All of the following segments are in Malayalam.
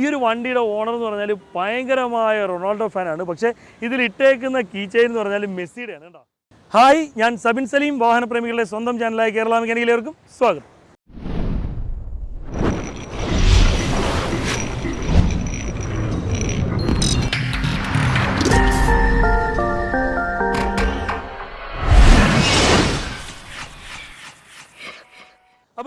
ഈ ഒരു വണ്ടിയുടെ ഓണർ എന്ന് പറഞ്ഞാൽ ഭയങ്കരമായ റൊണാൾഡോ ഫാനാണ്. പക്ഷേ ഇതിൽ ഇട്ടേക്കുന്ന ചെയിൻ എന്ന് പറഞ്ഞാൽ മെസ്സിയുടെയാണ് കേട്ടോ. ഹായ് ഞാൻ സബിൻ സലീം വാഹനപ്രേമികളുടെ സ്വന്തം ചാനലായ കേരള മെക്കാനിക്കലേവർക്കും സ്വാഗതം.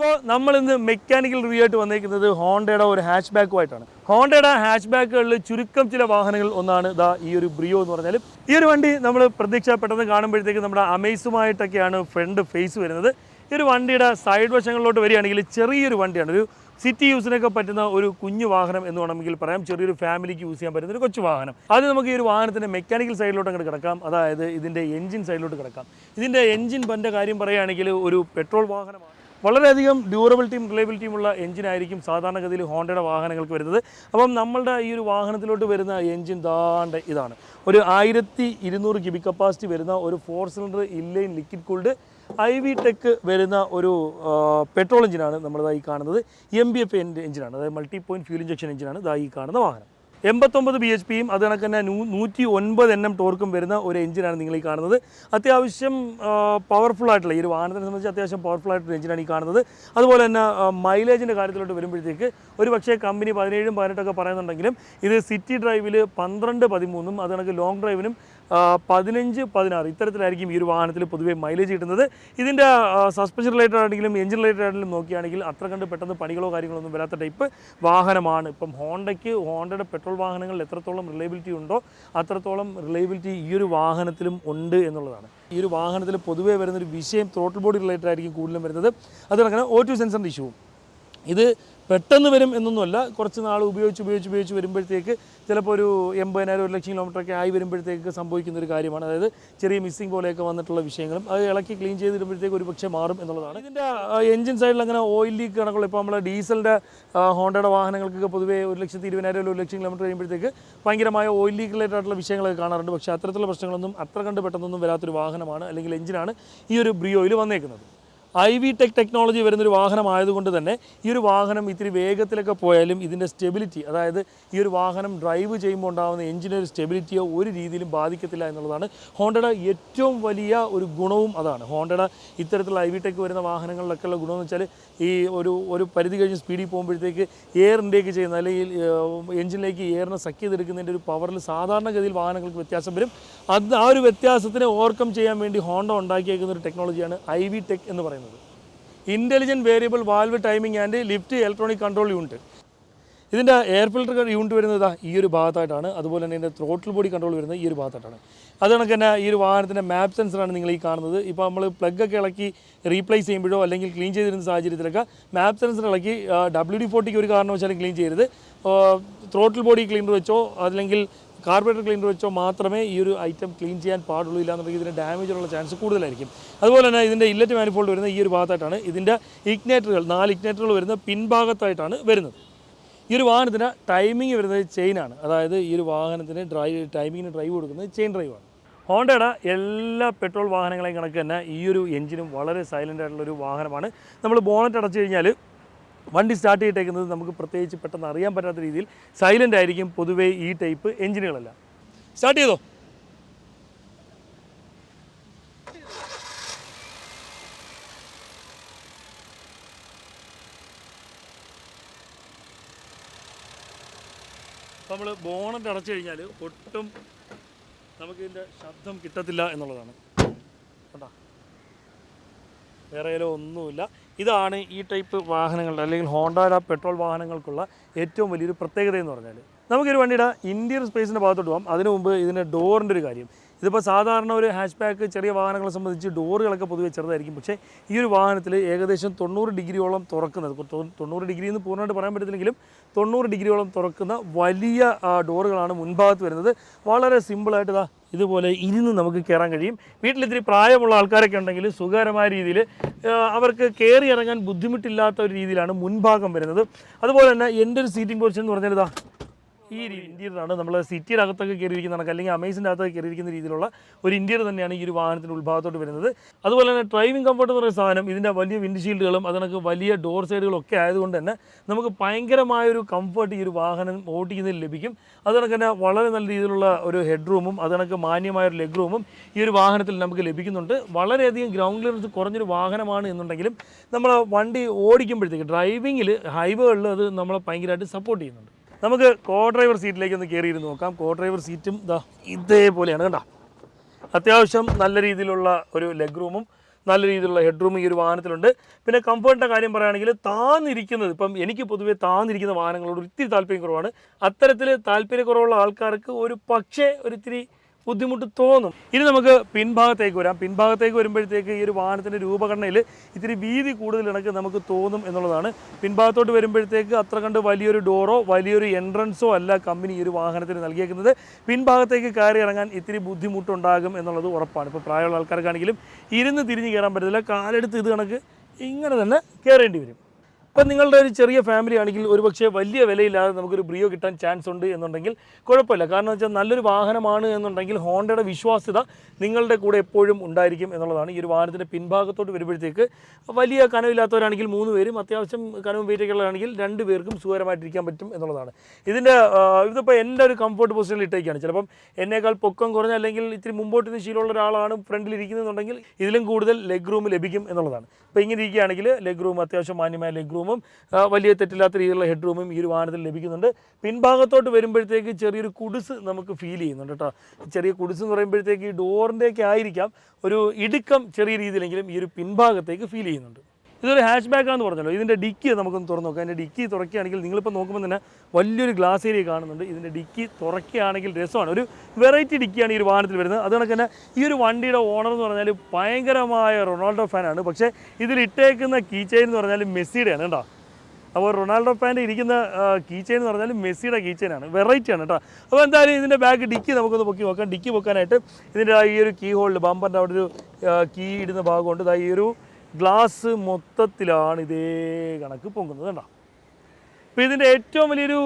അപ്പോൾ നമ്മൾ ഇന്ന് മെക്കാനിക്കൽ റിവ്യൂ ആയിട്ട് വന്നിരിക്കുന്നത് ഹോണ്ടയുടെ ഒരു ഹാച്ച് ബാക്കുമായിട്ടാണ് ഹോണ്ടയുടെ ഹാച്ച് ബാക്കുകളിൽ ചുരുക്കം ചില വാഹനങ്ങൾ ഒന്നാണ് ഇതാ ഈ ഒരു ബ്രിയോ എന്ന് പറഞ്ഞാൽ ഈ ഒരു വണ്ടി നമ്മൾ പ്രതീക്ഷ പെട്ടെന്ന് കാണുമ്പോഴത്തേക്ക് നമ്മുടെ അമേസുമായിട്ടൊക്കെയാണ് ഫ്രണ്ട് ഫേസ് വരുന്നത്. ഈ ഒരു വണ്ടിയുടെ സൈഡ് വശങ്ങളിലോട്ട് വരികയാണെങ്കിൽ ചെറിയൊരു വണ്ടിയാണ്. ഒരു സിറ്റി യൂസിനൊക്കെ പറ്റുന്ന ഒരു കുഞ്ഞു വാഹനം എന്ന് വേണമെങ്കിൽ പറയാം. ചെറിയൊരു ഫാമിലിക്ക് യൂസ് ചെയ്യാൻ പറ്റുന്ന ഒരു കൊച്ചു വാഹനം. അത് നമുക്ക് ഈ ഒരു വാഹനത്തിന്റെ മെക്കാനിക്കൽ സൈഡിലോട്ട് അങ്ങോട്ട് കിടക്കാം. അതായത് ഇതിന്റെ എഞ്ചിൻ സൈഡിലോട്ട് കിടക്കാം. ഇതിന്റെ എഞ്ചിൻ പന്റെ കാര്യം പറയുകയാണെങ്കിൽ ഒരു പെട്രോൾ വാഹനമാണ്. വളരെയധികം ഡ്യൂറബിലിറ്റിയും റിലയബിലിറ്റിയും ഉള്ള എഞ്ചിനായിരിക്കും സാധാരണഗതിയിൽ ഹോണ്ടയുടെ വാഹനങ്ങൾക്ക് വരുന്നത്. അപ്പം നമ്മളുടെ ഈ ഒരു വാഹനത്തിലോട്ട് വരുന്ന എഞ്ചിൻ ദാണ്ട് ഇതാണ്. ഒരു ആയിരത്തി ഇരുന്നൂറ് ക്യൂബിക് കപ്പാസിറ്റി വരുന്ന ഒരു four cylinder inline liquid cooled I V tech വരുന്ന ഒരു പെട്രോൾ എഞ്ചിനാണ് നമ്മളിതായി കാണുന്നത്. എം ബി എഫ് എഞ്ചിനാണ്. അതായത് മൾട്ടി പോയിന്റ് ഫ്യൂൽ ഇഞ്ചക്ഷൻ എഞ്ചിനാണ് ഇതായി കാണുന്ന വാഹനം. എൺപത്തൊമ്പത് ബി എച്ച് പിയും അത് കണക്ക് തന്നെ നൂറ്റി ഒൻപത് എൻ എം ടോർക്കും വരുന്ന ഒരു എഞ്ചിനാണ് നിങ്ങൾ ഈ കാണുന്നത്. അത്യാവശ്യം പവർഫുൾ ആയിട്ടുള്ള ഈ ഒരു വാഹനത്തിനെ സംബന്ധിച്ച് അത്യാവശ്യം പവർഫുൾ ആയിട്ടുള്ള എഞ്ചിനാണ് ഈ കാണുന്നത്. അതുപോലെ തന്നെ മൈലേജിന്റെ കാര്യത്തിലോട്ട് വരുമ്പോഴത്തേക്ക് ഒരു പക്ഷേ കമ്പനി പതിനേഴും പതിനെട്ടൊക്കെ പറയുന്നുണ്ടെങ്കിലും ഇത് സിറ്റി ഡ്രൈവിൽ പന്ത്രണ്ട് പതിമൂന്നും അത് കണക്ക് ലോങ് ഡ്രൈവിനും പതിനഞ്ച് പതിനാറ് ഇത്തരത്തിലായിരിക്കും ഈ ഒരു വാഹനത്തിൽ പൊതുവേ മൈലേജ് കിട്ടുന്നത്. ഇതിന്റെ സസ്പെൻഷൻ റിലേറ്റഡ് ആണെങ്കിലും എഞ്ചിൻ റിലേറ്റഡ് ആണെങ്കിലും നോക്കുകയാണെങ്കിൽ അത്ര കണ്ട് പെട്ടെന്ന് പണികളോ കാര്യങ്ങളോ ഒന്നും വരാത്ത ടൈപ്പ് വാഹനമാണ്. ഇപ്പം ഹോണ്ടയ്ക്ക് ഹോണ്ടയുടെ പെട്രോൾ വാഹനങ്ങളിൽ എത്രത്തോളം റിലയബിലിറ്റി ഉണ്ടോ അത്രത്തോളം റിലയബിലിറ്റി ഈ ഒരു വാഹനത്തിലും ഉണ്ട് എന്നുള്ളതാണ്. ഈ ഒരു വാഹനത്തിൽ പൊതുവേ വരുന്നൊരു വിഷയം ത്രോട്ടിൽ ബോഡി റിലേറ്റഡ് ആയിരിക്കും കൂടുതലും വരുന്നത്. അതുപോലെ തന്നെ ഓ ടു സെൻസറിന്റെ ഇഷ്യൂവും ഇത് പെട്ടെന്ന് വരും എന്നൊന്നുമല്ല. കുറച്ച് നാൾ ഉപയോഗിച്ച് ഉപയോഗിച്ച് ഉപയോഗിച്ച് വരുമ്പോഴത്തേക്ക് ചിലപ്പോൾ ഒരു എൺപതിനായിരം ഒരു ലക്ഷം കിലോമീറ്ററൊക്കെ ആയി വരുമ്പോഴത്തേക്ക് സംഭവിക്കുന്ന ഒരു കാര്യമാണ്. അതായത് ചെറിയ മിസ്സിംഗ് പോലെയൊക്കെ വന്നിട്ടുള്ള വിഷയങ്ങളും അത് ഇളക്കി ക്ലീൻ ചെയ്തിടുമ്പോഴത്തേക്ക് ഒരു പക്ഷേ മാറും എന്നുള്ളതാണ്. ഇതിന്റെ എഞ്ചിൻ സൈഡിൽ അങ്ങനെ ഓയിൽ ലീക്ക് കണക്കുള്ള ഇപ്പോൾ നമ്മൾ ഡീസലിന്റെ ഹോണ്ടയുടെ വാഹനങ്ങൾക്കൊക്കെ പൊതുവേ ഒരു ലക്ഷത്തി ഇരുപതിനായിരം ഒരു ലക്ഷം കിലോമീറ്റർ കഴിയുമ്പോഴത്തേക്ക് ഭയങ്കരമായ ഓയിൽ ലീക്ക് റിലേറ്റഡ് ആയിട്ടുള്ള വിഷയങ്ങളൊക്കെ കാണാറുണ്ട്. പക്ഷേ അത്തരത്തിലുള്ള പ്രശ്നങ്ങളൊന്നും അത്ര കണ്ട് പെട്ടെന്നൊന്നും വരാത്തൊരു വാഹനമാണ് അല്ലെങ്കിൽ എഞ്ചിനാണ് ഈ ഒരു ബ്രിയോയിൽ വന്നേക്കുന്നത്. ഐ വി ടെക് ടെക്നോളജി വരുന്നൊരു വാഹനമായതുകൊണ്ട് തന്നെ ഈ ഒരു വാഹനം ഇത്തിരി വേഗത്തിലൊക്കെ പോയാലും ഇതിന്റെ സ്റ്റെബിലിറ്റി അതായത് ഈ ഒരു വാഹനം ഡ്രൈവ് ചെയ്യുമ്പോൾ ഉണ്ടാകുന്ന എഞ്ചിനൊരു സ്റ്റെബിലിറ്റിയോ ഒരു രീതിയിലും ബാധിക്കത്തില്ല എന്നുള്ളതാണ് ഹോണ്ടയുടെ ഏറ്റവും വലിയ ഒരു ഗുണവും അതാണ്. ഹോണ്ടയുടെ ഇത്തരത്തിലുള്ള ഐ വി ടെക് വരുന്ന വാഹനങ്ങളിലൊക്കെ ഉള്ള ഗുണമെന്ന് വെച്ചാൽ ഈ ഒരു ഒരു പരിധി കഴിഞ്ഞ് സ്പീഡിൽ പോകുമ്പോഴത്തേക്ക് എയർ ഇൻടേക്ക് ചെയ്യുന്ന അല്ലെങ്കിൽ എഞ്ചിനിലേക്ക് എയറിനെ സഖ് ചെയ്തെടുക്കുന്നതിന്റെ ഒരു പവറിൽ സാധാരണഗതിയിൽ വാഹനങ്ങൾക്ക് വ്യത്യാസം വരും. അത് ആ ഒരു വ്യത്യാസത്തിനെ ഓവർകം ചെയ്യാൻ വേണ്ടി ഹോണ്ട ഉണ്ടാക്കിയേക്കുന്ന ഒരു ടെക്നോളജിയാണ് ഐ വി ടെക് എന്ന് പറയുന്നത്. Intelligent variable valve timing and lift electronic control unit ഇതിന്റെ എയർ ഫിൽട്ടർ യൂണിറ്റ് വരുന്നത് ഈ ഒരു ഭാഗത്തായിട്ടാണ്. അതുപോലെ തന്നെ ഇതിന്റെ ത്രോട്ടിൽ ബോഡി കൺട്രോൾ വരുന്നത് ഈ ഒരു ഭാഗത്തായിട്ടാണ്. അത് തന്നെ ഈ ഒരു വാഹനത്തിന്റെ മാപ്പ് സെൻസറാണ് നിങ്ങൾ ഈ കാണുന്നത്. ഇപ്പോൾ നമ്മൾ പ്ലഗ് ഒക്കെ ഇളക്കി റീപ്ലേസ് ചെയ്യുമ്പോഴോ അല്ലെങ്കിൽ ക്ലീൻ ചെയ്തിരുന്ന സാഹചര്യത്തിലൊക്കെ മാപ്പ് സെൻസർ ഇളക്കി ഡബ്ല്യു ഡി ഫോർട്ടിക്ക് ഒരു കാരണവശാലും ക്ലീൻ ചെയ്യരുത്. ത്രോട്ടിൽ ബോഡി ക്ലീനർ വെച്ചോ അല്ലെങ്കിൽ കാർബറേറ്റർ ക്ലീനർ വെച്ചോ മാത്രമേ ഈ ഒരു ഐറ്റം ക്ലീൻ ചെയ്യാൻ പാടുള്ളൂ ഇല്ലാന്നുണ്ടെങ്കിൽ ഇതിന് ഡാമേജിനുള്ള ചാൻസ് കൂടുതലായിരിക്കും. അതുപോലെ തന്നെ ഇതിന്റെ ഇല്ലറ്റ് മാനിഫോൾഡ് വരുന്ന ഈ ഒരു ഭാഗത്തായിട്ടാണ് ഇതിന്റെ ഇഗ്നേറ്ററുകൾ നാല് ഇഗ്നേറ്ററുകൾ വരുന്ന പിൻഭാഗത്തായിട്ടാണ് വരുന്നത്. ഈ ഒരു വാഹനത്തിന്റെ ടൈമിംഗ് വരുന്നത് ചെയിനാണ് അതായത് ഈ ഒരു വാഹനത്തിന് ഡ്രൈവ് ടൈമിങ്ങിന് ഡ്രൈവ് കൊടുക്കുന്നത് ചെയിൻ ഡ്രൈവാണ് ഹോണ്ടയുടെ എല്ലാ പെട്രോൾ വാഹനങ്ങളെയും കണക്ക് തന്നെ ഈ ഒരു എഞ്ചിനും വളരെ സൈലന്റ് ആയിട്ടുള്ള ഒരു വാഹനമാണ്. നമ്മൾ ബോണറ്റ് അടച്ചു കഴിഞ്ഞാൽ വണ്ടി സ്റ്റാർട്ട് ചെയ്തിട്ടേക്കുന്നത് നമുക്ക് പ്രത്യേകിച്ച് പെട്ടെന്ന് അറിയാൻ പറ്റാത്ത രീതിയിൽ സൈലന്റ് ആയിരിക്കും പൊതുവേ ഈ ടൈപ്പ് എഞ്ചിനുകളെല്ലാം സ്റ്റാർട്ട് ചെയ്തോ? നമ്മൾ ബോണറ്റ് അടച്ചു കഴിഞ്ഞാൽ ഒട്ടും നമുക്കിതിന്റെ ശബ്ദം കിട്ടത്തില്ല എന്നുള്ളതാണ്. കണ്ടോ? വേറെ ഒന്നുമില്ല. ഇതാണ് ഈ ടൈപ്പ് വാഹനങ്ങളുടെ അല്ലെങ്കിൽ ഹോണ്ടയുടെ പെട്രോൾ വാഹനങ്ങൾക്കുള്ള ഏറ്റവും വലിയൊരു പ്രത്യേകത എന്ന് പറഞ്ഞാൽ നമുക്കൊരു വണ്ടിയുടെ ഇന്റീരിയർ സ്പേസിന്റെ ഭാഗത്തോട്ട് പോകാം അതിനു മുമ്പ് ഇതിന്റെ ഡോറിന്റെ ഒരു കാര്യം. ഇതിപ്പോൾ സാധാരണ ഒരു ഹാഷ് ബാക്ക് ചെറിയ വാഹനങ്ങളെ സംബന്ധിച്ച് ഡോറുകളൊക്കെ പൊതുവെ ചെറുതായിരിക്കും. പക്ഷേ ഈ ഒരു വാഹനത്തിൽ ഏകദേശം തൊണ്ണൂറ് ഡിഗ്രിയോളം തുറക്കുന്നത്. തൊണ്ണൂറ് ഡിഗ്രി എന്ന് പൂർണമായിട്ട് പറയാൻ പറ്റത്തില്ലെങ്കിലും തൊണ്ണൂറ് ഡിഗ്രിയോളം തുറക്കുന്ന വലിയ ഡോറുകളാണ് മുൻഭാഗത്ത് വരുന്നത്. വളരെ സിമ്പിളായിട്ട് ഇതാ ഇതുപോലെ ഇരുന്ന് നമുക്ക് കയറാൻ കഴിയും. വീട്ടിൽ ഇത്തിരി പ്രായമുള്ള ആൾക്കാരൊക്കെ ഉണ്ടെങ്കിൽ സുഖകരമായ രീതിയിൽ അവർക്ക് കയറി ഇറങ്ങാൻ ബുദ്ധിമുട്ടില്ലാത്ത ഒരു രീതിയിലാണ് മുൻഭാഗം വരുന്നത്. അതുപോലെ തന്നെ എന്റെ ഒരു സീറ്റിംഗ് പൊസിഷൻ എന്ന് പറഞ്ഞാൽ ഇതാ ഈ ഒരു ഇന്റീരിയറാണ് നമ്മൾ സിറ്റിയുടെ അകത്തൊക്കെ കയറിയിരിക്കുന്ന കണക്ക് അല്ലെങ്കിൽ അമേസിന്റെ അകത്തൊക്കെ കയറിയിരിക്കുന്ന രീതിയിലുള്ള ഒരു ഇന്റീരിയർ തന്നെയാണ് ഈ ഒരു വാഹനത്തിന്റെ ഉത്ഭാഗത്തോട്ട് വരുന്നത്. അതുപോലെ തന്നെ ഡ്രൈവിംഗ് കംഫർട്ട് എന്ന് പറയുന്ന സാധനം ഇതിന്റെ വലിയ വിൻഡ്ഷീൽഡുകളും അതിനൊക്കെ വലിയ ഡോർ സൈഡുകളൊക്കെ ആയതുകൊണ്ട് തന്നെ നമുക്ക് ഭയങ്കരമായ ഒരു കംഫർട്ട് ഈ ഒരു വാഹനം ഓടിക്കുന്നതിൽ ലഭിക്കും. അതുകണക്ക് തന്നെ വളരെ നല്ല രീതിയിലുള്ള ഒരു ഹെഡ് റൂമും അതിനൊക്കെ മാന്യമായ ഒരു ലെഗ് റൂമും ഈ ഒരു വാഹനത്തിൽ നമുക്ക് ലഭിക്കുന്നുണ്ട്. വളരെയധികം ഗ്രൗണ്ട് ക്ലിയറൻസ് കുറഞ്ഞൊരു വാഹനമാണ് എന്നുണ്ടെങ്കിലും നമ്മൾ വണ്ടി ഓടിക്കുമ്പോഴത്തേക്ക് ഡ്രൈവിങ്ങിൽ ഹൈവേകളിൽ അത് നമ്മളെ ഭയങ്കരമായിട്ട് സപ്പോർട്ട് ചെയ്യുന്നുണ്ട്. നമുക്ക് കോ ഡ്രൈവർ സീറ്റിലേക്ക് ഒന്ന് കയറിയിരുന്ന് നോക്കാം. കോ ഡ്രൈവർ സീറ്റും ഇതാ ഇതേപോലെയാണ് കണ്ടോ. അത്യാവശ്യം നല്ല രീതിയിലുള്ള ഒരു ലെഗ് റൂമും നല്ല രീതിയിലുള്ള ഹെഡ് റൂമും ഈ ഒരു വാഹനത്തിലുണ്ട്. പിന്നെ കംഫർട്ടിന്റെ കാര്യം പറയുകയാണെങ്കിൽ താന്നിരിക്കുന്നത് ഇപ്പം എനിക്ക് പൊതുവേ താന്നിരിക്കുന്ന വാഹനങ്ങളോട് ഒത്തിരി താല്പര്യം കുറവാണ്. അത്തരത്തിൽ താല്പര്യക്കുറവുള്ള ആൾക്കാർക്ക് ഒരു പക്ഷേ ഒരിത്തിരി ബുദ്ധിമുട്ട് തോന്നും. ഇനി നമുക്ക് പിൻഭാഗത്തേക്ക് വരാം. പിൻഭാഗത്തേക്ക് വരുമ്പോഴത്തേക്ക് ഈ ഒരു വാഹനത്തിന്റെ രൂപഘടനയിൽ ഇത്തിരി വീതി കൂടുതൽ ഇണക്ക് നമുക്ക് തോന്നും എന്നുള്ളതാണ്. പിൻഭാഗത്തോട്ട് വരുമ്പോഴത്തേക്ക് അത്ര കണ്ട് വലിയൊരു ഡോറോ വലിയൊരു എൻട്രൻസോ അല്ല കമ്പനി ഈ ഒരു വാഹനത്തിന് നൽകിയേക്കുന്നത്. പിൻഭാഗത്തേക്ക് കയറി ഇറങ്ങാൻ ഇത്തിരി ബുദ്ധിമുട്ടുണ്ടാകും എന്നുള്ളത് ഉറപ്പാണ്. ഇപ്പോൾ പ്രായമുള്ള ആൾക്കാർക്കാണെങ്കിലും ഇരുന്ന് തിരിഞ്ഞ് കയറാൻ പറ്റത്തില്ല. കാലെടുത്ത് ഇത് കണക്ക് ഇങ്ങനെ തന്നെ കയറേണ്ടി വരും. ഇപ്പം നിങ്ങളുടെ ഒരു ചെറിയ ഫാമിലി ആണെങ്കിൽ ഒരുപക്ഷെ വലിയ വിലയില്ലാതെ നമുക്കൊരു ബ്രിയോ കിട്ടാൻ ചാൻസ് ഉണ്ട് എന്നുണ്ടെങ്കിൽ കുഴപ്പമില്ല. കാരണം വെച്ചാൽ നല്ലൊരു വാഹനമാണ് എന്നുണ്ടെങ്കിൽ ഹോണ്ടയുടെ വിശ്വാസ്യത നിങ്ങളുടെ കൂടെ എപ്പോഴും ഉണ്ടായിരിക്കും എന്നുള്ളതാണ് ഈ ഒരു വാഹനത്തിന്റെ പിൻഭാഗത്തോട്ട് വരുമ്പോഴത്തേക്ക്. വലിയ കനവില്ലാത്തവരാണെങ്കിൽ മൂന്ന് പേരും അത്യാവശ്യം കനവും വെയിറ്റൊക്കെയുള്ളതാണെങ്കിൽ രണ്ട് പേർക്കും സുഖകരമായിട്ടിരിക്കാൻ പറ്റും എന്നുള്ളതാണ്. ഇതിന്റെ ഇതിപ്പോൾ എന്റെ ഒരു കംഫർട്ട് പൊസിഷനിൽ ഇട്ടേക്കാണ്. ചിലപ്പം എന്നേക്കാൾ പൊക്കം കുറഞ്ഞ അല്ലെങ്കിൽ ഇത്തിരി മുമ്പോട്ട് ശീലമുള്ള ഒരാളാണ് ഫ്രണ്ടിൽ ഇരിക്കുന്നതെന്നുണ്ടെങ്കിൽ ഇതിലും കൂടുതൽ ലെഗ് റൂം ലഭിക്കും എന്നുള്ളതാണ്. ഇപ്പോൾ ഇങ്ങനെ ഇരിക്കുകയാണെങ്കിൽ ലെഗ് റൂം അത്യാവശ്യം മാന്യമായ ലെഗ് റൂമും വലിയ തെറ്റില്ലാത്ത രീതിയിലുള്ള ഹെഡ് റൂമും ഈ ഒരു വാഹനത്തിൽ ലഭിക്കുന്നുണ്ട്. പിൻഭാഗത്തോട്ട് വരുമ്പോഴത്തേക്ക് ചെറിയൊരു കുടിസ് നമുക്ക് ഫീൽ ചെയ്യുന്നുണ്ട് കേട്ടോ ചെറിയ കുടിസ് എന്ന് പറയുമ്പോഴത്തേക്ക് ഈ ഡോറിന്റെയൊക്കെ ആയിരിക്കാം ഒരു ഇടുക്കം ചെറിയ രീതിയിലെങ്കിലും ഈ ഒരു പിൻഭാഗത്തേക്ക് ഫീൽ ചെയ്യുന്നുണ്ട്. ഇതൊരു ഹാഷ് ബാക്കാണെന്ന് പറഞ്ഞല്ലോ. ഇതിന്റെ ഡിക്കി നമുക്കൊന്ന് തുറന്ന് നോക്കാം. അതിന്റെ ഡിക്കി തുറക്കുകയാണെങ്കിൽ നിങ്ങളിപ്പോൾ നോക്കുമ്പോൾ തന്നെ വലിയൊരു ഗ്ലാസ് ഏരിയ കാണുന്നുണ്ട്. ഇതിന്റെ ഡിക്കി തുറക്കുകയാണെങ്കിൽ രസമാണ്. ഒരു വെറൈറ്റി ഡിക്കിയാണ് ഈ ഒരു വാഹനത്തിൽ വരുന്നത്. അതുകൊണ്ട് തന്നെ ഈ ഒരു വണ്ടിയുടെ ഓണർ എന്ന് പറഞ്ഞാൽ ഭയങ്കരമായ റൊണാൾഡോ ഫാനാണ് പക്ഷേ ഇതിൽ ഇട്ടേക്കുന്ന കീ ചെയിൻ എന്ന് പറഞ്ഞാൽ മെസ്സിയുടെയാണ് കേട്ടോ. അപ്പോൾ റൊണാൾഡോ ഫാന്റെ ഇരിക്കുന്ന കീ ചെയിൻ എന്ന് പറഞ്ഞാൽ മെസ്സിയുടെ കീ വെറൈറ്റിയാണ് കേട്ടോ. അപ്പോൾ എന്തായാലും ഇതിന്റെ ബാക്ക് ഡിക്കി നമുക്കൊന്ന് പൊക്കി നോക്കാം. ഡിക്കി പൊക്കാനായിട്ട് ഇതിന്റെ ഈ ഒരു കീ ഹോൾഡ് ബമ്പറിന്റെ അവിടെ ഒരു കീ ഇടുന്ന ഭാഗമുണ്ട്. ഈ ഒരു ഗ്ലാസ് മൊത്തത്തിലാണ് ഇതേ കണക്ക് പൊങ്ങുന്നത് കണ്ടോ? അപ്പോൾ ഇതിന്റെ ഏറ്റവും വലിയൊരു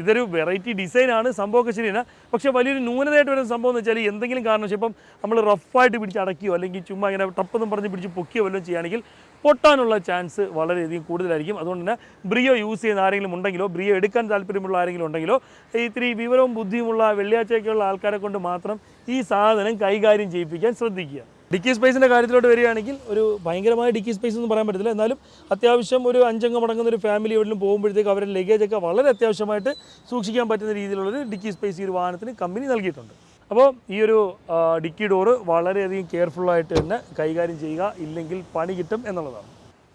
ഇതൊരു വെറൈറ്റി ഡിസൈനാണ് സംഭവമൊക്കെ ശരിയാണ് പക്ഷേ വലിയൊരു ന്യൂനതയായിട്ട് വരുന്ന സംഭവം എന്ന് വെച്ചാൽ എന്തെങ്കിലും കാരണം വെച്ചാൽ ഇപ്പം നമ്മൾ റഫായിട്ട് പിടിച്ച് അടക്കിയോ അല്ലെങ്കിൽ ചുമ്മാ ഇങ്ങനെ ടപ്പെന്നും പറഞ്ഞ് പിടിച്ച് പൊക്കിയോ വല്ലതും ചെയ്യുകയാണെങ്കിൽ പൊട്ടാനുള്ള ചാൻസ് വളരെയധികം കൂടുതലായിരിക്കും. അതുകൊണ്ട് തന്നെ ബ്രിയോ യൂസ് ചെയ്യുന്ന ആരെങ്കിലും ഉണ്ടെങ്കിലോ ബ്രിയോ എടുക്കാൻ താല്പര്യമുള്ള ആരെങ്കിലും ഉണ്ടെങ്കിലോ ഇത്തിരി വിവരവും ബുദ്ധിയുമുള്ള വെള്ളിയാഴ്ചയൊക്കെയുള്ള ആൾക്കാരെ കൊണ്ട് മാത്രം ഈ സാധനം കൈകാര്യം ചെയ്യിപ്പിക്കാൻ ശ്രദ്ധിക്കുക. ഡിക്കി സ്പേസിന്റെ കാര്യത്തിലോട്ട് വരികയാണെങ്കിൽ ഒരു ഭയങ്കരമായ ഡിക്കി സ്പേസ് എന്ന് പറയാൻ പറ്റത്തില്ല. എന്നാലും അത്യാവശ്യം ഒരു അഞ്ചംഗം അടങ്ങുന്ന ഒരു ഫാമിലി എവിടെയും പോകുമ്പോഴത്തേക്ക് അവരുടെ ലഗേജ് ഒക്കെ വളരെ അത്യാവശ്യമായിട്ട് സൂക്ഷിക്കാൻ പറ്റുന്ന രീതിയിലുള്ളൊരു ഡിക്കി സ്പേസ് ഈ ഒരു വാഹനത്തിന് കമ്പനി നൽകിയിട്ടുണ്ട്. അപ്പോൾ ഈ ഒരു ഡിക്കി ഡോറ് വളരെയധികം കെയർഫുള്ളായിട്ട് തന്നെ കൈകാര്യം ചെയ്യുക. ഇല്ലെങ്കിൽ പണി കിട്ടും എന്നുള്ളതാണ്.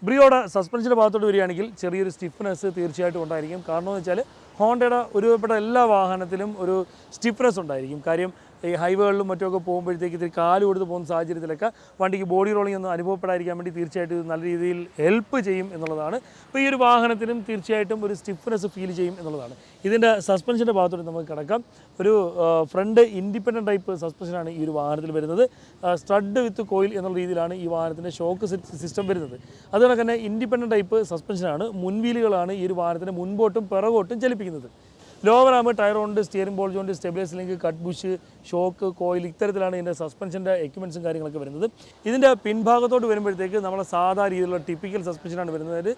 ബ്രിയോയുടെ സസ്പെൻഷന്റെ ഭാഗത്തോട്ട് വരികയാണെങ്കിൽ ചെറിയൊരു സ്റ്റിഫ്നെസ് തീർച്ചയായിട്ടും ഉണ്ടായിരിക്കും. കാരണം എന്ന് വെച്ചാൽ ഹോണ്ടയുടെ ഒരുപെട്ട എല്ലാ വാഹനത്തിലും ഒരു സ്റ്റിഫ്നെസ് ഉണ്ടായിരിക്കും. കാര്യം ഈ ഹൈവേകളിലും മറ്റുമൊക്കെ പോകുമ്പോഴത്തേക്ക് ഇത്തിരി കാൽ കൊടുത്ത് പോകുന്ന സാഹചര്യത്തിലൊക്കെ വണ്ടിക്ക് ബോഡി റോളിംഗ് ഒന്നും അനുഭവപ്പെടാതിരിക്കാൻ വേണ്ടി തീർച്ചയായിട്ടും ഇത് നല്ല രീതിയിൽ ഹെൽപ്പ് ചെയ്യും എന്നുള്ളതാണ്. അപ്പോൾ ഈ ഒരു വാഹനത്തിനും തീർച്ചയായിട്ടും ഒരു സ്റ്റിഫ്നെസ് ഫീൽ ചെയ്യും എന്നുള്ളതാണ്. ഇതിന്റെ സസ്പെൻഷന്റെ ഭാഗത്തോട്ട് നമുക്ക് കിടക്കാം. ഒരു ഫ്രണ്ട് ഇൻഡിപെൻഡന്റ് ടൈപ്പ് സസ്പെൻഷനാണ് ഈ ഒരു വാഹനത്തിൽ വരുന്നത്. സ്ട്രഡ് വിത്ത് കോയിൽ എന്നുള്ള രീതിയിലാണ് ഈ വാഹനത്തിന്റെ ഷോക്ക് സിസ്റ്റം വരുന്നത്. അതുപോലെ തന്നെ ഇൻഡിപെൻഡന്റ് ടൈപ്പ് സസ്പെൻഷനാണ് മുൻവീലുകളാണ് ഈ ഒരു വാഹനത്തിന്റെ മുൻപോട്ടും പിറകോട്ടും ചലിപ്പിക്കുന്നത്. ലോവർ ആകുമ്പോൾ ടയർ കൊണ്ട് steering ball joint stabilise link cut bush shock coil ഇത്തരത്തിലാണ് ഇതിന്റെ സസ്പെൻഷന്റെ എക്യുപ്മെൻസും കാര്യങ്ങളൊക്കെ വരുന്നത്. ഇതിന്റെ പിൻഭാഗത്തോട്ട് വരുമ്പോഴത്തേക്ക് നമ്മളെ സാധാ രീതിയിലുള്ള ടിപ്പിക്കൽ സസ്പെൻഷനാണ് വരുന്നത്.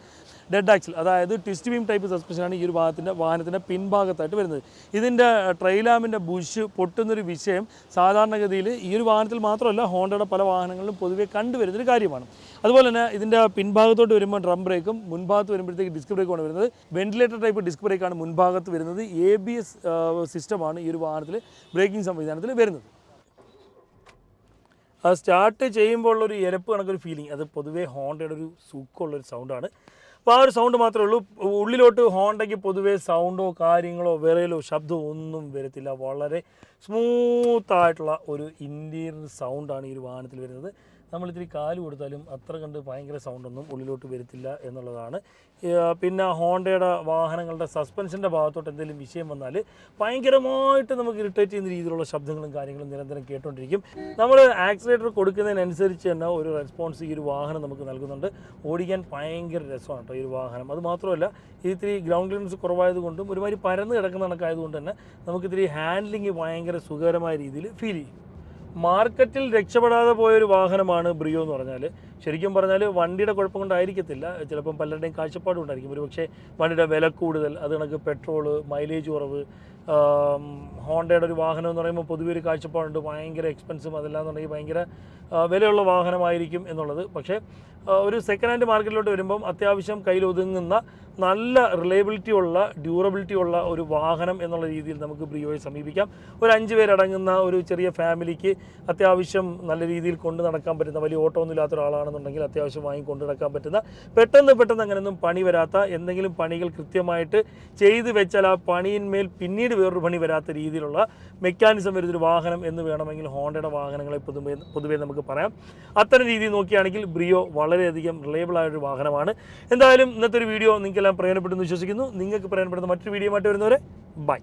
ഡെഡ് ആക്സിൽ അതായത് ട്വിസ്റ്റ് ബീം ടൈപ്പ് സസ്പെൻഷനാണ് ഈ ഒരു ഭാഗത്തിന്റെ വാഹനത്തിന്റെ പിൻഭാഗത്തായിട്ട് വരുന്നത്. ഇതിന്റെ ട്രെയിലാമിന്റെ ബുഷ് പൊട്ടുന്നൊരു വിഷയം സാധാരണഗതിയിൽ ഈ ഒരു വാഹനത്തിൽ മാത്രമല്ല ഹോണ്ടയുടെ പല വാഹനങ്ങളിലും പൊതുവെ കണ്ടുവരുന്നൊരു കാര്യമാണ്. അതുപോലെ തന്നെ ഇതിന്റെ പിൻഭാഗത്തോട്ട് വരുമ്പോൾ ഡ്രം ബ്രേക്കും മുൻഭാഗത്ത് വരുമ്പോഴത്തേക്ക് ഡിസ്ക് ബ്രേക്കുമാണ് വരുന്നത്. വെന്റിലേറ്റർ ടൈപ്പ് ഡിസ്ക് ബ്രേക്കാണ് മുൻഭാഗത്ത് വരുന്നത്. എ ബി എസ് സിസ്റ്റമാണ് ഈ ഒരു വാഹനത്തിൽ ബ്രേക്കിംഗ് സംവിധാനത്തിൽ വരുന്നത്. സ്റ്റാർട്ട് ചെയ്യുമ്പോൾ ഉള്ളൊരു എരപ്പ് കണക്കൊരു ഫീലിംഗ് അത് പൊതുവേ ഹോണ്ടയുടെ ഒരു സുഖമുള്ളൊരു സൗണ്ടാണ് അപ്പോൾ ആ ഒരു സൗണ്ട് മാത്രമേ ഉള്ളൂ. ഉള്ളിലോട്ട് ഹോണ്ടയ്ക്ക് പൊതുവേ സൗണ്ടോ കാര്യങ്ങളോ വിറയലോ ശബ്ദമോ ഒന്നും വരത്തില്ല. വളരെ സ്മൂത്തായിട്ടുള്ള ഒരു ഇന്റീരിയർ സൗണ്ടാണ് ഈ ഒരു വാഹനത്തിൽ വരുന്നത്. നമ്മൾ ഇത്തിരി കാൽ കൊടുത്താലും അത്ര കണ്ട് ഭയങ്കര സൗണ്ടൊന്നും ഉള്ളിലോട്ട് വരത്തില്ല എന്നുള്ളതാണ്. പിന്നെ ഹോണ്ടയുടെ വാഹനങ്ങളുടെ സസ്പെൻഷന്റെ ഭാഗത്തോട്ട് എന്തെങ്കിലും വിഷയം വന്നാൽ ഭയങ്കരമായിട്ട് നമുക്ക് ഇറിറ്റേറ്റ് ചെയ്യുന്ന രീതിയിലുള്ള ശബ്ദങ്ങളും കാര്യങ്ങളും നിരന്തരം കേട്ടുകൊണ്ടിരിക്കും നമ്മൾ ആക്സിലേറ്റർ കൊടുക്കുന്നതിനനുസരിച്ച് തന്നെ ഒരു റെസ്പോൺസ് ഈ ഒരു വാഹനം നമുക്ക് നൽകുന്നുണ്ട്. ഓടിക്കാൻ ഭയങ്കര രസമാണ് കേട്ടോ ഈ ഒരു വാഹനം. അത് മാത്രമല്ല ഇത്തിരി ഗ്രൗണ്ട് ക്ലിയറൻസ് കുറവായതുകൊണ്ടും ഒരുമാതിരി പരന്ന് കിടക്കുന്ന കണക്കായതുകൊണ്ട് തന്നെ നമുക്കിത്തിരി ഹാൻഡ്ലിങ് ഭയങ്കര സുഖകരമായ രീതിയിൽ ഫീൽ ചെയ്യും. മാർക്കറ്റിൽ രക്ഷപ്പെടാതെ പോയൊരു വാഹനമാണ് ബ്രിയോ എന്ന് പറഞ്ഞാൽ ശരിക്കും പറഞ്ഞാൽ വണ്ടിയുടെ കുഴപ്പം കൊണ്ടായിരിക്കത്തില്ല. ചിലപ്പം പലരുടെയും കാഴ്ചപ്പാടുണ്ടായിരിക്കും ഒരു പക്ഷേ വണ്ടിയുടെ വില കൂടുതൽ അത് കണക്ക് പെട്രോൾ മൈലേജ് കുറവ് ഹോണ്ടയുടെ ഒരു വാഹനം എന്ന് പറയുമ്പോൾ പൊതുവെ ഒരു കാഴ്ചപ്പാടുണ്ട്. ഭയങ്കര എക്സ്പെൻസും അതെല്ലാം എന്നുണ്ടെങ്കിൽ ഭയങ്കര വിലയുള്ള വാഹനമായിരിക്കും എന്നുള്ളത്. പക്ഷേ ഒരു സെക്കൻഡ് ഹാൻഡ് മാർക്കറ്റിലോട്ട് വരുമ്പം അത്യാവശ്യം കയ്യിൽ ഒതുങ്ങുന്ന നല്ല റിലയബിലിറ്റി ഉള്ള ഡ്യൂറബിലിറ്റി ഉള്ള ഒരു വാഹനം എന്നുള്ള രീതിയിൽ നമുക്ക് ബ്രിയോയെ സമീപിക്കാം. ഒരു അഞ്ച് പേരടങ്ങുന്ന ഒരു ചെറിയ ഫാമിലിക്ക് അത്യാവശ്യം നല്ല രീതിയിൽ കൊണ്ടു നടക്കാൻ പറ്റുന്ന വലിയ ഓട്ടോ ഒന്നും ഇല്ലാത്ത ഒരാളാണെന്നുണ്ടെങ്കിൽ അത്യാവശ്യം വാങ്ങി കൊണ്ടു നടക്കാൻ പറ്റുന്ന പെട്ടെന്ന് പെട്ടെന്ന് അങ്ങനെയൊന്നും പണി വരാത്ത എന്തെങ്കിലും പണികൾ കൃത്യമായിട്ട് ചെയ്തു വെച്ചാൽ ആ പണിയിന്മേൽ പിന്നീട് വേറൊരു പണി വരാത്ത രീതിയിലുള്ള മെക്കാനിസം വരുന്നൊരു വാഹനം എന്ന് വേണമെങ്കിൽ ഹോണ്ടയുടെ വാഹനങ്ങളെ പൊതുവെ പൊതുവേ നമുക്ക് പറയാം. അത്തരം രീതി നോക്കുകയാണെങ്കിൽ ബ്രിയോ വളരെയധികം റിലയബിൾ ആയൊരു വാഹനമാണ്. എന്തായാലും ഇന്നത്തെ ഒരു വീഡിയോ നിങ്ങൾക്കെല്ലാം പ്രയോജനപ്പെട്ടെന്ന് വിശ്വസിക്കുന്നു. നിങ്ങൾക്ക് പ്രയോജനപ്പെടുന്ന മറ്റൊരു വീഡിയോ ആയിട്ട് വരുന്നവരെ ബൈ